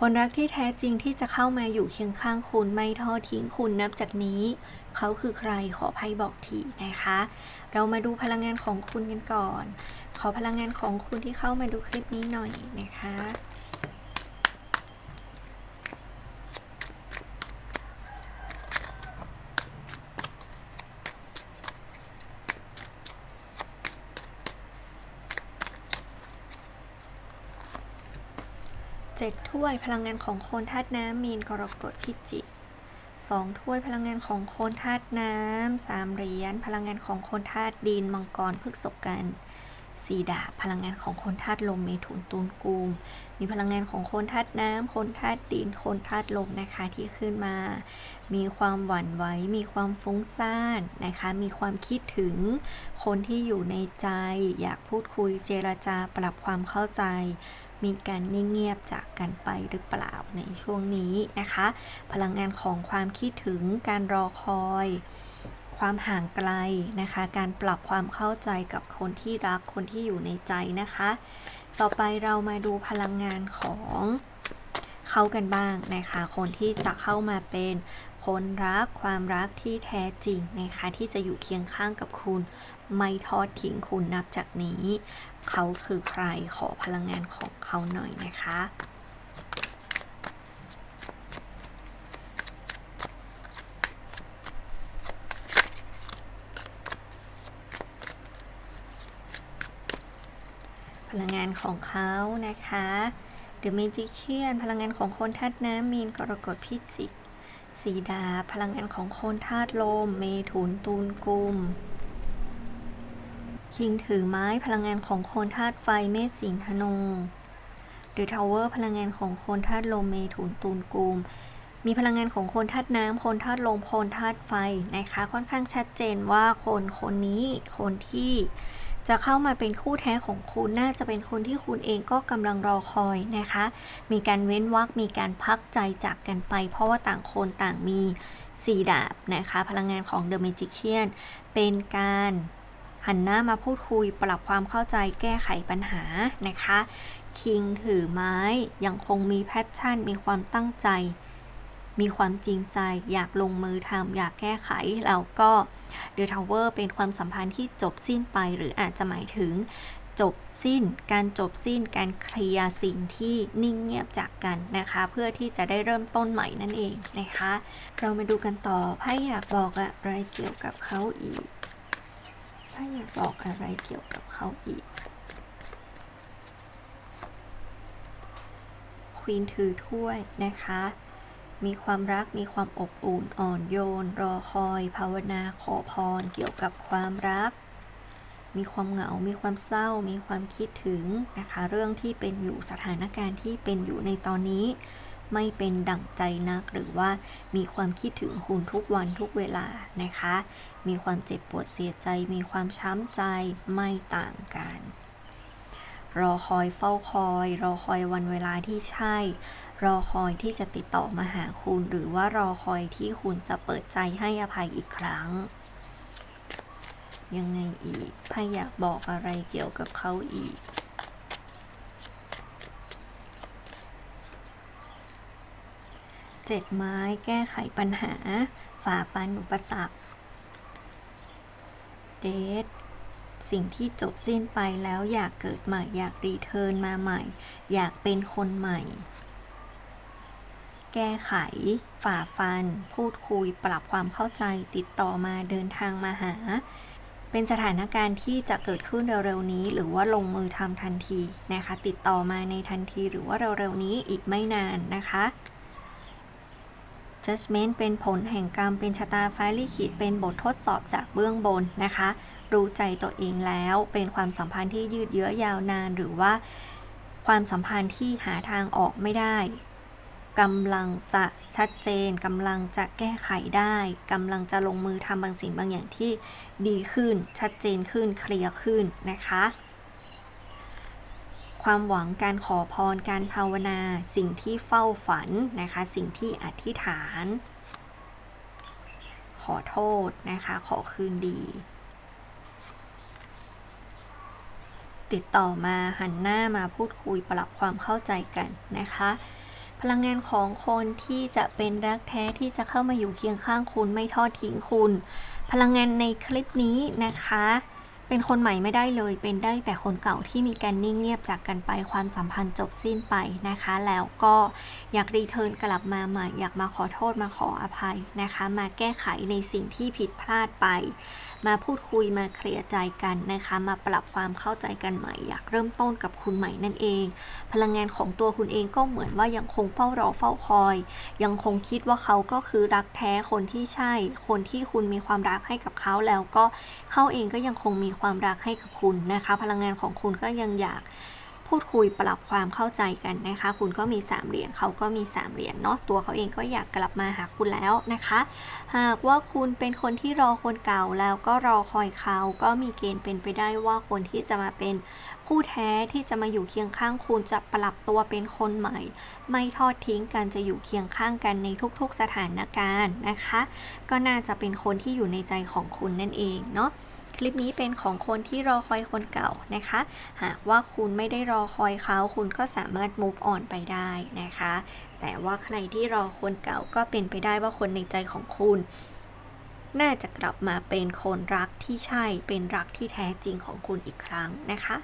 คนรักที่แท้จริงที่จะเข้ามาอยู่เคียงข้างคุณไม่ทอดทิ้งคุณนับจากนี้ เขาคือใครขอภัยบอกทีนะคะ เรามาดูพลังงานของคุณกันก่อน ขอพลังงานของคุณที่เข้ามาดูคลิปนี้หน่อยนะคะ เจ็ดถ้วยพลังงานของโคนธาตุน้ำมีนกรกฎพิจิกสองถ้วยพลังงานของโคนธาตุน้ำสามเหรียญพลังงานของโคนธาตุดินมังกรพฤกษกันสีดาบพลังงานของโคนธาตุลมเมถุนตูนกูม มีพลังงานของโคนธาตุน้ำโคนธาตุดินโคนธาตุลมนะคะที่ขึ้นมา มีความหวั่นไหวมีความฟุ้งซ่านนะคะ มีความคิดถึงคนที่อยู่ในใจ อยากพูดคุยเจรจาปรับความเข้าใจ มีการเงียบจากกันไปหรือเปล่าในช่วงนี้นะคะ พลังงานของความคิดถึงการรอคอย ความห่างไกลนะคะ การปรับความเข้าใจกับคนที่รักคนที่อยู่ในใจนะคะ ต่อไปเรามาดูพลังงานของเขากันบ้างนะคะ คนที่จะเข้ามาเป็น คนรักความรักที่แท้จริงนะคะที่จะอยู่เคียงข้างกับคุณ ไม่ทอดทิ้งคุณนับจากนี้ เขาคือใครขอพลังงานของเขาหน่อยนะคะพลังงานของเขานะคะ The Magician พลังงานของคนธาตุน้ำมีนกรกฎพิจิก สีดา พลังงานของคนธาตุลม เมถุนตูนกุม คิงถือไม้พลังงานของโคนธาตุไฟเมษสิงธนูเดอะทาวเวอร์พลังงานของโคนธาตุลมเมถุนตูนกุมมีพลังงานของโคนธาตุน้ำโคนธาตุลมโคนธาตุไฟนะคะ ค่อนข้างชัดเจนว่าคนคนนี้คนที่ จะเข้ามาเป็นคู่แท้ของคุณน่าจะเป็นคนที่คุณเองก็กำลังรอคอยนะคะ มีการเว้นวรรคมีการพักใจจากกันไป เพราะว่าต่างคนต่างมีสีดาบนะคะ พลังงานของ The Magician เป็นการหันหน้ามาพูดคุยปรับความเข้าใจแก้ไขปัญหานะคะคิงถือไม้ยังคงมีแพชชั่น มีความตั้งใจ มีความจริงใจ อยากลงมือทำอยากแก้ไข แล้วก็ เดอะทาวเวอร์เป็นความสัมพันธ์ที่จบสิ้นไป หรืออาจจะหมายถึงจบสิ้น การจบสิ้นการเคลียร์สิ่งที่นิ่งเงียบจากกันนะคะ เพื่อที่จะได้เริ่มต้นใหม่นั่นเองนะคะ เรามาดูกันต่อไพ่อยากบอกอะไรเกี่ยวกับเขาอีกถ้าอยากบอกอะไรเกี่ยวกับเขาอีก ควีนถือถ้วยนะคะ มีความรักมีความอบอุ่นอ่อนโยน รอคอย ภาวนาขอพร เกี่ยวกับความรัก มีความเหงา มีความเศร้า มีความคิดถึงนะคะ เรื่องที่เป็นอยู่สถานการณ์ที่เป็นอยู่ในตอนนี้ ไม่เป็นดั่งใจนัก หรือว่ามีความคิดถึงคุณทุกวันทุกเวลานะคะ มีความเจ็บปวดเสียใจ มีความช้ำใจไม่ต่างกัน รอคอยเฝ้าคอย รอคอยวันเวลาที่ใช่ รอคอยที่จะติดต่อมาหาคุณ หรือว่ารอคอยที่คุณจะเปิดใจให้อภัยอีกครั้ง ยังไงอีกพายอยากบอกอะไรเกี่ยวกับเขาอีกเจ็ดไม้แก้ไขปัญหา ฝ่าฟันอุปสรรค เดท สิ่งที่จบสิ้นไปแล้วอยากเกิดใหม่ อยากรีเทิร์นมาใหม่ อยากเป็นคนใหม่ แก้ไข ฝ่าฟัน พูดคุย ปรับความเข้าใจติดต่อมาเดินทางมาหา เป็นสถานการณ์ที่จะเกิดขึ้นเร็วๆนี้ หรือว่าลงมือทำทันทีนะคะ ติดต่อมาในทันทีหรือว่าเร็วๆนี้อีกไม่นานนะคะ judgment เป็นผลแห่งกรรมเป็นชะตาฟ้าลิขิตเป็นบททดสอบจากเบื้องบนนะคะ รู้ใจตัวเองแล้วเป็นความสัมพันธ์ที่ยืดเยื้อยาวนาน หรือว่าความสัมพันธ์ที่หาทางออกไม่ได้กำลังจะชัดเจนกำลังจะแก้ไขได้กำลังจะลงมือทำบางสิ่งบางอย่างที่ดีขึ้น ชัดเจนขึ้นเคลียร์ขึ้นนะคะ ความหวังการขอพรการภาวนา สิ่งที่เฝ้าฝันนะคะ สิ่งที่อธิษฐาน ขอโทษนะคะ ขอคืนดี ติดต่อมาหันหน้ามาพูดคุยปรับความเข้าใจกันนะคะพลังงานของคนที่จะเป็นรักแท้ที่จะเข้ามาอยู่เคียงข้างคุณไม่ทอดทิ้งคุณ พลังงานในคลิปนี้นะคะ เป็นคนใหม่ไม่ได้เลย เป็นได้แต่คนเก่าที่มีการนิ่งเงียบจากกันไปความสัมพันธ์จบสิ้นไปนะคะ แล้วก็อยากรีเทิร์นกลับมาใหม่อยากมาขอโทษมาขออภัยนะคะ มาแก้ไขในสิ่งที่ผิดพลาดไป มาพูดคุยมาเคลียร์ใจกันนะคะ มาปรับความเข้าใจกันใหม่ อยากเริ่มต้นกับคุณใหม่นั่นเอง พลังงานของตัวคุณเองก็เหมือนว่ายังคงเฝ้ารอเฝ้าคอย ยังคงคิดว่าเขาก็คือรักแท้คนที่ใช่ คนที่คุณมีความรักให้กับเขาแล้วก็เขาเองก็ยังคงมีความรักให้กับคุณนะคะ พลังงานของคุณก็ยังอยาก พูดคุยปรับความเข้าใจกันนะคะ คุณก็มีสามเหรียญเขาก็มีสามเหรียญเนาะตัวเขาเองก็อยากกลับมาหาคุณแล้วนะคะ หากว่าคุณเป็นคนที่รอคนเก่าแล้วก็รอคอยเขาก็มีเกณฑ์เป็นไปได้ว่าคนที่จะมาเป็นผู้แท้ที่จะมาอยู่เคียงข้างคุณจะปรับตัวเป็นคนใหม่ ไม่ทอดทิ้งกันจะอยู่เคียงข้างกันในทุกๆสถานการณ์นะคะ ก็น่าจะเป็นคนที่อยู่ในใจของคุณนั่นเองเนาะ คลิปนี้เป็นของคนที่รอคอยคนเก่านะคะ หากว่าคุณไม่ได้รอคอยเขาคุณก็สามารถ move on ไปได้นะคะ แต่ว่าใครที่รอคนเก่าก็เป็นไปได้ว่าคนในใจของคุณ น่าจะกลับมาเป็นคนรักที่ใช่เป็นรักที่แท้จริงของคุณอีกครั้งนะคะ